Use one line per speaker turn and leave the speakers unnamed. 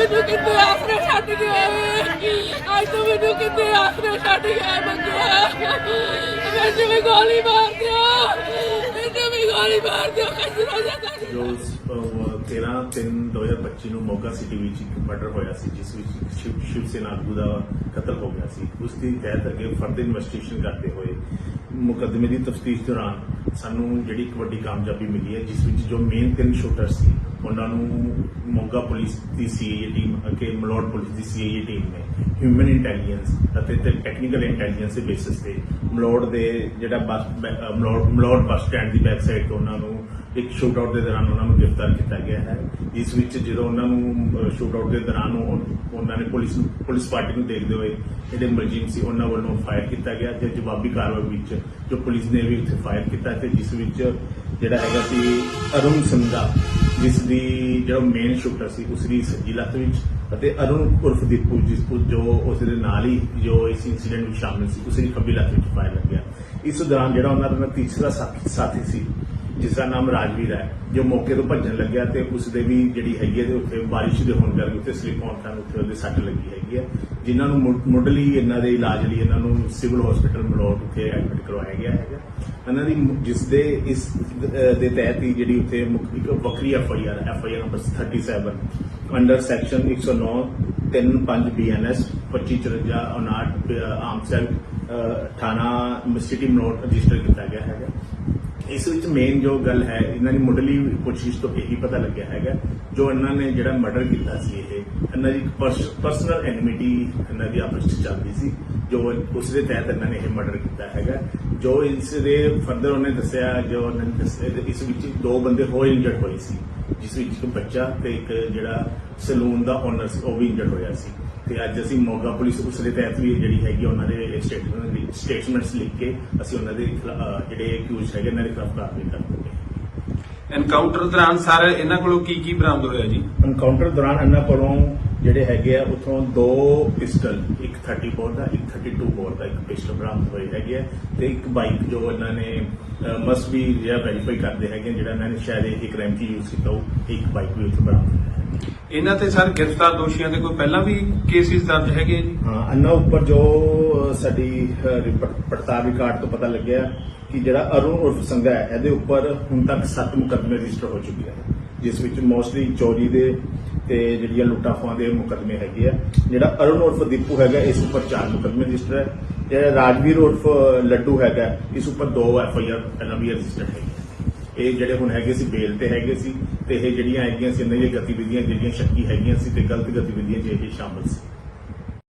ਮੈਨੂੰ ਕਿਤੇ ਆਸਰੇ ਛੱਡ ਗਿਆ ਵੇ? ਅੱਜ ਤੂੰ ਮੈਨੂੰ ਕਿਤੇ ਆਸਰੇ ਛੱਡ ਗਿਆ ਬੰਦਿਆ ਮੈਨੂੰ ਗੋਲੀ ਮਾਰ ਦਿਓ ਮਾਰ ਦਿਓ ਕੰਜਰਾ ਜਾ
ਜੋ 13 3 2025 ਨੂੰ ਮੋਗਾ ਸਿਟੀ ਵਿੱਚ ਇੱਕ ਮਰਡਰ ਹੋਇਆ ਸੀ ਜਿਸ ਵਿੱਚ ਸ਼ਿਵ ਸ਼ਿਵ ਸੈਨਾ ਆਗੂ ਦਾ ਕਤਲ ਹੋ ਗਿਆ ਸੀ। ਉਸ ਦੀ ਤਹਿਤ ਅੱਗੇ ਫਰਦਰ ਇਨਵੈਸਟੀਗੇਸ਼ਨ ਕਰਦੇ ਹੋਏ ਮੁਕੱਦਮੇ ਦੀ ਤਫਤੀਸ਼ ਦੌਰਾਨ ਸਾਨੂੰ ਜਿਹੜੀ ਇੱਕ ਵੱਡੀ ਕਾਮਯਾਬੀ ਮਿਲੀ ਹੈ ਜਿਸ ਵਿੱਚ ਜੋ ਮੇਨ ਤਿੰਨ ਸ਼ੂਟਰ ਸੀ ਉਹਨਾਂ ਨੂੰ ਮੋਗਾ ਪੁਲਿਸ ਦੀ ਸੀਆਈਏ ਟੀਮ ਅਤੇ ਮਲੋਟ ਪੁਲਿਸ ਦੀ ਸੀਆਈਏ ਟੀਮ ਨੇ ਹਿਊਮਨ ਇੰਟੈਲੀਜੈਂਸ ਅਤੇ ਟੈਕਨੀਕਲ ਇੰਟੈਲੀਜੈਂਸ ਦੇ ਬੇਸਿਸ ਤੇ ਮਲੋਟ ਦੇ ਜਿਹੜਾ ਬੱਸ ਬੈ- ਅ, ਬੱਸ ਸਟੈਂਡ ਦੀ ਵੈਬਸਾਈਟ ਤੋਂ ਉਹਨਾਂ ਨੂੰ ਇੱਕ ਸ਼ੂਟ ਆਊਟ ਦੇ ਦੌਰਾਨ ਉਹਨਾਂ ਨੂੰ ਗ੍ਰਿਫਤਾਰ ਕੀਤਾ ਗਿਆ ਹੈ। ਇਸ ਵਿੱਚ ਜਦੋਂ ਉਹਨਾਂ ਨੂੰ ਸ਼ੂਟ ਆਊਟ ਦੇ ਦੌਰਾਨ ਉਹਨਾਂ ਨੇ ਪੁਲਿਸ ਪੁਲਿਸ ਪਾਰਟੀ ਨੂੰ ਦੇਖਦੇ ਹੋਏ ਜਿਹੜੇ ਮੁਲਜ਼ਮ ਸੀ ਉਹਨਾਂ ਵੱਲੋਂ ਫਾਇਰ ਕੀਤਾ ਗਿਆ ਤੇ ਜਵਾਬੀ ਕਾਰਵਾਈ ਵਿੱਚ ਜੋ ਪੁਲਿਸ ਨੇ ਵੀ ਉੱਥੇ ਫਾਇਰ ਕੀਤਾ ਤੇ ਜਿਸ ਵਿੱਚ ਜਿਹੜਾ ਹੈਗਾ ਸੀ ਅਰੁਣ ਸੰਧਾ, ਜਿਸ ਦੀ ਜਿਹੜਾ ਮੇਨ ਸ਼ੂਟਰ ਸੀ ਉਸ ਦੀ ਸੱਜੀ ਲੱਤ ਵਿੱਚ ਅਤੇ ਅਰੁਣ ਉਰਫ ਦੀਪੂ, ਜਿਸ ਜੋ ਉਸ ਦੇ ਨਾਲ ਹੀ ਜੋ ਇਸ ਇਨਸੀਡੈਂਟ ਵਿੱਚ ਸ਼ਾਮਿਲ ਸੀ ਉਸ ਦੀ ਖੱਬੀ ਲੱਤ ਵਿੱਚ ਫਾਇਰ ਲੱਗਿਆ। ਇਸ ਦੌਰਾਨ ਜਿਹੜਾ ਉਹਨਾਂ ਦਾ ਤੀਸਰਾ ਸਾਥੀ ਸਾਥੀ ਸੀ ਜਿਸ ਦਾ ਨਾਮ ਰਾਜਵੀਰ ਹੈ ਜੋ ਮੌਕੇ ਤੋਂ ਭੱਜਣ ਲੱਗਿਆ ਤੇ ਉਸ ਦੇ ਵੀ ਜਿਹੜੀ ਹੈਗੀ ਹੈ ਤੇ ਉੱਥੇ ਬਾਰਿਸ਼ ਦੇ ਹੋਣ ਕਰਕੇ ਉੱਥੇ ਸਲਿਪ ਹੋਣ ਕਾਰਨ ਉੱਥੇ ਉਹਦੇ ਸੱਟ ਲੱਗੀ ਹੈਗੀ ਹੈ। ਜਿਨ੍ਹਾਂ ਨੂੰ ਮੁੱਢ- ਮੁੱਢਲੀ ਇਹਨਾਂ ਦੇ ਇਲਾਜ ਲਈ ਇਹਨਾਂ ਨੂੰ ਸਿਵਲ ਹਸਪੀਟਲ ਮਲੋਟ ਉੱਥੇ ਐਡਮਿਟ ਕਰਵਾਇਆ ਗਿਆ ਹੈਗਾ। ਇਹਨਾਂ ਦੀ ਮੁ- ਜਿਸ ਦੇ ਇਸ ਅਹ, ਦੇ ਤਹਿਤ ਹੀ ਜਿਹੜੀ ਉੱਥੇ ਮੁੱਖ- ਇੱਕ ਵੱਖਰੀ F I R F I R number 37 under section 109 35 B N S 2554 59 ਆਮ ਸੈਲ ਥਾਣਾ ਸਿਟੀ ਮਲੋਟ ਰਜਿਸਟਰ ਕੀਤਾ ਗਿਆ ਹੈਗਾ। ਇਸ ਵਿੱਚ ਮੇਨ ਜੋ ਗੱਲ ਹੈ, ਇਹਨਾਂ ਦੀ ਮੁੱਢਲੀ ਕੋਸ਼ਿਸ਼ ਤੋਂ ਇਹੀ ਪਤਾ ਲੱਗਿਆ ਹੈਗਾ, ਜੋ ਇਹਨਾਂ ਨੇ ਜਿਹੜਾ ਮਰਡਰ ਕੀਤਾ ਸੀ ਇਹ, ਇਹਨਾਂ ਦੀ ਪਰਸਨਲ ਐਨਿਮਿਟੀ ਇਹਨਾਂ ਦੀ ਆਪਸ ਵਿੱਚ ਚੱਲਦੀ ਸੀ, ਜੋ ਉਸ ਦੇ ਤਹਿਤ ਇਹਨਾਂ ਨੇ ਇਹ ਮਰਡਰ ਕੀਤਾ ਹੈਗਾ। ਜੋ ਇਸ ਦੇ ਫਰਦਰ ਉਹਨੇ ਦੱਸਿਆ, ਜੋ ਉਹਨਾਂ ਨੇ ਦੱਸਿਆ, ਇਸ ਵਿੱਚ ਦੋ ਬੰਦੇ ਹੋਰ ਇੰਜਰਡ ਹੋਏ ਸੀ, ਜਿਸ ਵਿੱਚ ਇੱਕ ਬੱਚਾ ਤੇ ਇੱਕ ਜਿਹੜਾ ਸਲੂਨ ਦਾ ਓਨਰ ਸੀ ਉਹ ਵੀ ਇੰਜਰਡ ਹੋਇਆ ਸੀ। ਤੇ ਅੱਜ ਅਸੀਂ ਮੋਗਾ ਪੁਲਿਸ ਉਸ ਦੇ ਤਹਿਤ ਵੀ ਜਿਹੜੀ ਹੈਗੀ ਉਹਨਾਂ ਦੇ ਸਟੇਟਮੈਂਟ ਸਟੇਟਮੈਂਟਸ ਲਿਖ ਕੇ ਅਸੀਂ ਉਹਨਾਂ ਦੇ ਜਿਹੜੇ ਅਕਿਊਜ਼ ਹੈਗੇ ਇਹਨਾਂ ਦੇ ਖਿਲਾਫ ਕਾਰਵਾਈ ਕਰਾਂਗੇ
ਐਨਕਾਊਂਟਰ ਦੌਰਾਨ ਸਰ ਇਹਨਾਂ ਕੋਲੋਂ ਕੀ ਕੀ ਬਰਾਮਦ ਹੋਇਆ ਜੀ?
ਐਨਕਾਊਂਟਰ ਦੌਰਾਨ ਇਹਨਾਂ ਕੋਲੋਂ ਜਿਹੜੇ ਹੈਗੇ ਆ ਉਥੋਂ ਦੋ ਪਿਸਟਲ ਇੱਕ 30 ਬੋਰ ਦਾ ਇੱਕ 32 ਬੋਰ ਦਾ ਇੱਕ ਪਿਸਟਲ ਬਰਾਮਦ ਹੋਏ ਹੈਗੇ ਆ। ਤੇ ਇੱਕ ਬਾਈਕ ਜੋ ਇਹਨਾਂ ਨੇ ਮਸਟ ਵੀ ਜਿਹੜਾ ਵੈਰੀਫਾਈ ਕਰਦੇ ਹੈਗੇ ਜਿਹੜਾ ਇਹਨਾਂ ਨੇ ਸ਼ਾਇਦ ਇਹ ਕ੍ਰਾਈਮ 'ਚ ਯੂਜ਼ ਕੀਤਾ ਉਹ ਇੱਕ ਬਾਈਕ ਵੀ ਉੱਥੇ ਬਰਾਮਦ ਹੈ।
ਇਹਨਾਂ ਤੇ ਸਰ ਗ੍ਰਿਫਤਾਰ ਦੋਸ਼ੀਆਂ ਦੇ ਕੋਈ ਪਹਿਲਾਂ ਵੀ ਕੇਸਿਸ ਦਰਜ ਹੈਗੇ ਜੀ?
ਹਾਂ ਅੰਨਾ ਉੱਪਰ ਜੋ ਸਾਡੀ ਪੜਤਾਲ ਰਿਕਾਰਡ ਤੋਂ ਪਤਾ ਲੱਗਿਆ ਕਿ ਜਿਹੜਾ ਅਰੁਣ ਉਰਫ ਸੰਘਾ ਹੈ ਇਹਦੇ ਉੱਪਰ ਹੁਣ ਤੱਕ 7 ਮੁਕੱਦਮੇ ਰਜਿਸਟਰ ਹੋ ਚੁੱਕੇ ਹਨ ਜਿਸ ਵਿੱਚ ਮੋਸਟਲੀ ਚੋਰੀ ਦੇ ਤੇ ਜਿਹੜੀਆਂ ਲੁੱਟਾਂ ਖੋਹਾਂ ਦੇ ਮੁਕੱਦਮੇ ਹੈਗੇ ਆ। ਜਿਹੜਾ ਅਰੁਣ ਉਰਫ ਦੀਪੂ ਹੈਗਾ ਇਸ ਉੱਪਰ 4 ਮੁਕੱਦਮੇ ਰਜਿਸਟਰ ਹੈ। ਜਿਹੜਾ ਰਾਜਵੀਰ ਉਰਫ ਲੱਡੂ ਹੈਗਾ, ਇਸ ਉੱਪਰ ਦੋ ਐਫ ਆਈ ਆਰ ਪਹਿਲਾਂ ਵੀ ਰਜਿਸਟਰ ਹੈਗੇ ਇਹ ਜਿਹੜੇ ਹੁਣ ਹੈਗੇ ਸੀ, ਬੇਲ ਤੇ ਹੈਗੇ ਸੀ, ਤੇ ਇਹ ਜਿਹੜੀਆਂ ਹੈਗੀਆਂ ਸੀ, ਇਹਨਾਂ ਦੀਆਂ ਗਤੀਵਿਧੀਆਂ, ਜਿਹੜੀਆਂ ਸ਼ੱਕੀ ਹੈਗੀਆਂ ਸੀ, ਤੇ ਗਲਤ ਗਤੀਵਿਧੀਆਂ 'ਚ ਇਹ ਸ਼ਾਮਲ ਸੀ।